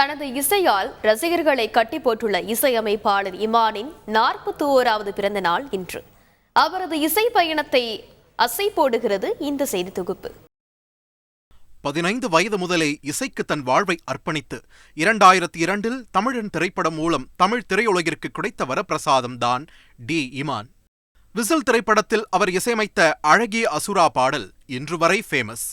தனது இசையால் ரசிகர்களை கட்டி போட்டுள்ள இசையமைப்பாளர் இமானின் நாற்பத்தி ஓராவது பிறந்த நாள் இன்று. அவரது இசை பயணத்தை அசை போடுகிறது இந்த செய்தி தொகுப்பு. பதினைந்து வயது முதலே இசைக்கு தன் வாழ்வை அர்ப்பணித்து இரண்டாயிரத்தி இரண்டில் தமிழன் திரைப்படம் மூலம் தமிழ் திரையுலகிற்கு கிடைத்த வரப்பிரசாதம் தான் டி இமான். விசில் திரைப்படத்தில் அவர் இசையமைத்த அழகிய அசுரா பாடல் இன்று வரை ஃபேமஸ்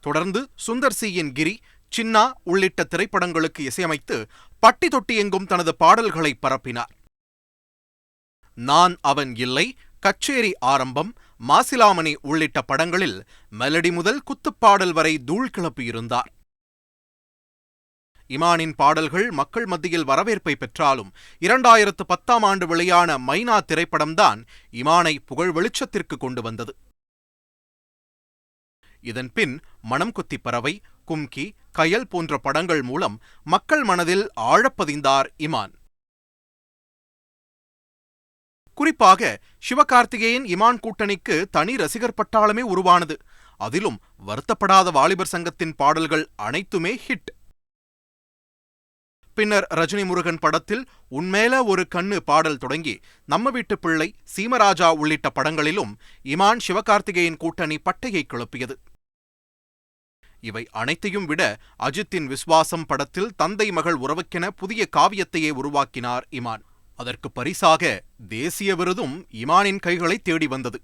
தொடர்ந்து சுந்தர் சியின் கிரி சின்னா உள்ளிட்ட திரைப்படங்களுக்கு இசையமைத்து பட்டி தொட்டி எங்கும் தனது பாடல்களை பரப்பினார். நான் அவன் இல்லை கச்சேரி ஆரம்பம் மாசிலாமணி உள்ளிட்ட படங்களில் மெலடி முதல் குத்துப்பாடல் வரை தூள் கிளப்பியிருந்தார். இமானின் பாடல்கள் மக்கள் மத்தியில் வரவேற்பை பெற்றாலும் இரண்டாயிரத்து பத்தாம் ஆண்டு வெளியான மைனா திரைப்படம்தான் இமானை புகழ் வெளிச்சத்திற்கு கொண்டு வந்தது. இதன் பின் மனம் குத்தி பறவை கும்கி கயல் போன்ற படங்கள் மூலம் மக்கள் மனதில் ஆழப்பதிந்தார் இமான். குறிப்பாக சிவகார்த்திகேயன் இமான் கூட்டணிக்கு தனி ரசிகர் பட்டாளமே உருவானது. அதிலும் வருத்தப்படாத வாலிபர் சங்கத்தின் பாடல்கள் அனைத்துமே ஹிட். பின்னர் ரஜினி முருகன் படத்தில் உண்மேல ஒரு கண்ணு பாடல் தொடங்கி நம்ம வீட்டு பிள்ளை சீமராஜா உள்ளிட்ட படங்களிலும் இமான் சிவகார்த்திகேயன் கூட்டணி பட்டையை கிளப்பியது. இவை அனைத்தையும் விட அஜித்தின் விஸ்வாசம் படத்தில் தந்தை மகள் உறவுக்கென புதிய காவியத்தையே உருவாக்கினார் இமான். அதற்கு பரிசாக தேசிய விருதும் இமானின் கைகளை தேடி வந்தது.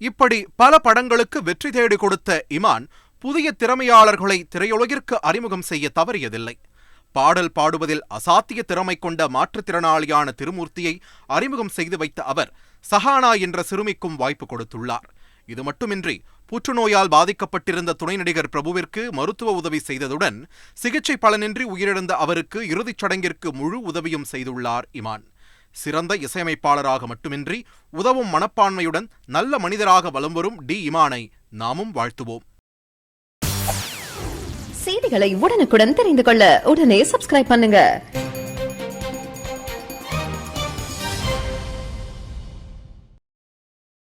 இப்படி பல படங்களுக்கு வெற்றி தேடி கொடுத்த இமான் புதிய திறமையாளர்களை திரையுலகிற்கு அறிமுகம் செய்ய தவறியதில்லை. பாடல் பாடுவதில் அசாத்திய திறமை கொண்ட மாற்றுத்திறனாளியான திருமூர்த்தியை அறிமுகம் செய்து வைத்த அவர் சஹானா என்ற சிறுமிக்கும் வாய்ப்பு கொடுத்துள்ளார். இது மட்டுமின்றி புற்றுநோயால் பாதிக்கப்பட்டிருந்த துணை நடிகர் பிரபுவிற்கு மருத்துவ உதவி செய்ததுடன் சிகிச்சை பலனின்றி உயிரிழந்த அவருக்கு இறுதிச் சடங்கிற்கு முழு உதவியும் செய்துள்ளார் இமான். சிறந்த இசையமைப்பாளராக மட்டுமின்றி உதவும் மனப்பான்மையுடன் நல்ல மனிதராக வலம் வரும் டி இமானை நாமும் வாழ்த்துவோம். செய்திகளை உடனுக்குடன் தெரிந்து கொள்ள உடனே சப்ஸ்கிரைப் பண்ணுங்க.